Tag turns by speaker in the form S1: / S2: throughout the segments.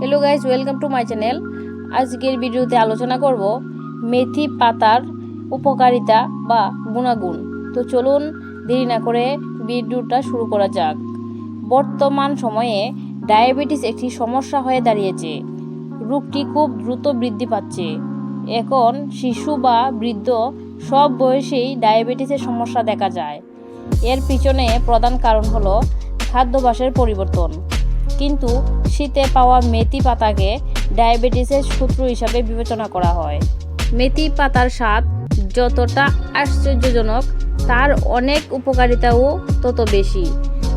S1: Hello guys welcome to my channel আজকের ভিডিওতে আলোচনা করব মেথি পাতার উপকারিতা বা গুণাগুণ। তো চলুন দেরি না করে ভিডিওটা শুরু করা যাক। বর্তমান সময়ে ডায়াবেটিস একটি সমস্যা হয়ে দাঁড়িয়েছে। রোগটি খুব দ্রুত বৃদ্ধি পাচ্ছে। এখন শিশু বা বৃদ্ধ সব বয়সেই ডায়াবেটিসের সমস্যা দেখা যায়। এর পিছনে প্রধান কারণ হলো খাদ্যাভ্যাসের পরিবর্তন। কিন্তু শীতে পাওয়া মেথি পাতাকে ডায়াবেটিসের শত্রু হিসাবে বিবেচনা করা হয়। মেথি পাতার স্বাদ যতটা আশ্চর্যজনক, তার অনেক উপকারিতাও তত বেশি।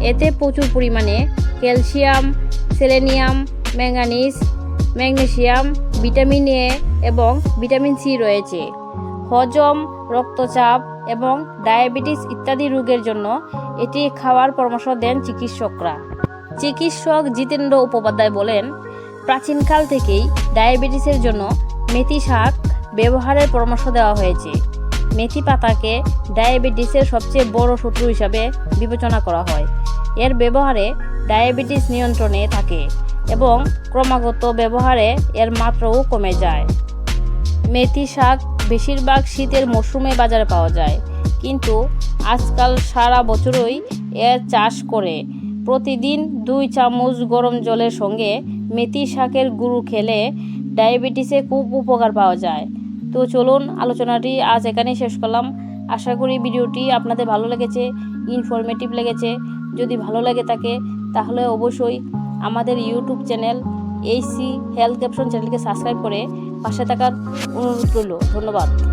S1: এতে প্রচুর পরিমাণে calcium, selenium, manganese, magnesium, vitamin A এবং ভিটামিন সি রয়েছে। হজম, রক্তচাপ এবং ডায়াবেটিস ইত্যাদি রোগের জন্য এটি খাওয়ার পরামর্শ দেন চিকিৎসকরা। চিকিৎসক জিতেন্দ্র উপাধ্যায় বলেন, প্রাচীনকাল থেকেই ডায়াবেটিসের জন্য মেথি শাক ব্যবহারের পরামর্শ দেওয়া হয়েছে। মেথি পাতাকে ডায়াবেটিসের সবচেয়ে বড় শত্রু হিসাবে বিবেচনা করা হয়। এর ব্যবহারে ডায়াবেটিস নিয়ন্ত্রণে থাকে এবং ক্রমাগত ব্যবহারে এর মাত্রাও কমে যায়। মেথি শাক বেশিরভাগ শীতের মরশুমে বাজারে পাওয়া যায়, কিন্তু আজকাল সারা বছরই এর চাষ করে প্রতিদিন দুই চামচ গরম জলের সঙ্গে মেথি শাকের গুঁড়ো খেলে ডায়াবেটিসে খুব উপকার পাওয়া যায়। তো চলুন আলোচনাটি আজ এখানেই শেষ করলাম। আশা করি ভিডিওটি আপনাদের ভালো লেগেছে ইনফরমেটিভ লেগেছে। যদি ভালো লেগে থাকে, তাহলে অবশ্যই আমাদের YouTube channel Aisi health caption চ্যানেলকে সাবস্ক্রাইব করে পাশে থাকার অনুরোধ রইল। ধন্যবাদ।